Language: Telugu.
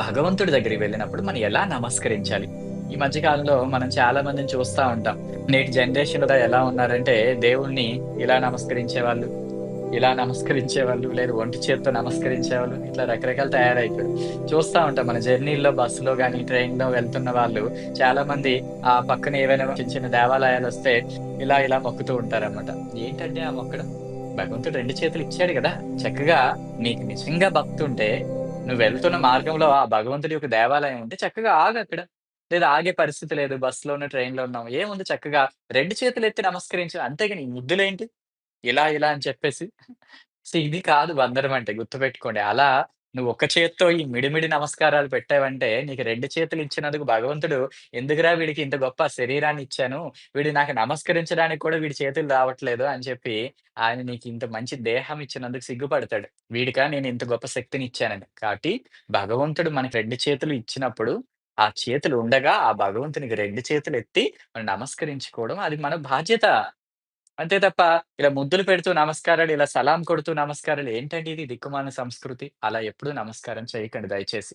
భగవంతుడి దగ్గరికి వెళ్ళినప్పుడు మనం ఎలా నమస్కరించాలి? ఈ మధ్యకాలంలో మనం చాలా మందిని చూస్తా ఉంటాం. నేటి జనరేషన్‌లో ఎలా ఉన్నారంటే దేవుడిని ఇలా నమస్కరించే వాళ్ళు ఇలా నమస్కరించే వాళ్ళు లేదు ఒంటి చేత్తో నమస్కరించేవాళ్ళు ఇట్లా రకరకాలు తయారైపోయారు. చూస్తూ ఉంటాం మన జర్నీల్లో బస్సులో కానీ ట్రైన్‌లో వెళ్తున్న వాళ్ళు చాలామంది ఆ పక్కన ఏవైనా చిన్న చిన్న దేవాలయాలొస్తే ఇలా ఇలా మొక్కుతూ ఉంటారన్నమాట. ఏంటంటే ఆ మొక్కడం? భగవంతుడు రెండు చేతులు ఇచ్చాడు కదా చక్కగా నీకు నిజంగా భక్తుంటే నువ్వు వెళ్తున్న మార్గంలో ఆ భగవంతుడి యొక్క దేవాలయం ఉంటే చక్కగా ఆగక్కడ. లేదా ఆగే పరిస్థితి లేదు. బస్సులోనో, ట్రైన్‌లో ఉన్నాం. ఏముంది చక్కగా రెండు చేతులు ఎత్తి నమస్కరించు. అంతేగాని ఈ ముద్దులేంటి? ఇలా ఇలా అని చెప్పేసి. సో, ఇది కాదు బంధనం అంటే గుర్తుపెట్టుకోండి. అలా నువ్వు ఒక్క చేత్తో ఈ మిడిమిడి నమస్కారాలు పెట్టావంటే నీకు రెండు చేతులు ఇచ్చినందుకు భగవంతుడు ఎందుకురా వీడికి ఇంత గొప్ప శరీరాన్ని ఇచ్చాను. వీడు నాకు నమస్కరించడానికి కూడా వీడి చేతులు రావట్లేదు అని చెప్పి ఆయన నీకు ఇంత మంచి దేహం ఇచ్చినందుకు సిగ్గుపడతాడు. వీడికా నేను ఇంత గొప్ప శక్తిని ఇచ్చానని. కాబట్టి భగవంతుడు మనకి రెండు చేతులు ఇచ్చినప్పుడు ఆ చేతులు ఉండగా ఆ భగవంతునికి రెండు చేతులు ఎత్తి మనం నమస్కరించుకోవడం అది మన బాధ్యత. అంతే తప్ప ఇలా ముద్దులు పెడుతూ నమస్కారాలు, ఇలా సలాం కొడుతూ నమస్కారాలు ఏంటండి ఇది దిక్కుమాలిన సంస్కృతి. అలా ఎప్పుడు నమస్కారం చేయకండి దయచేసి.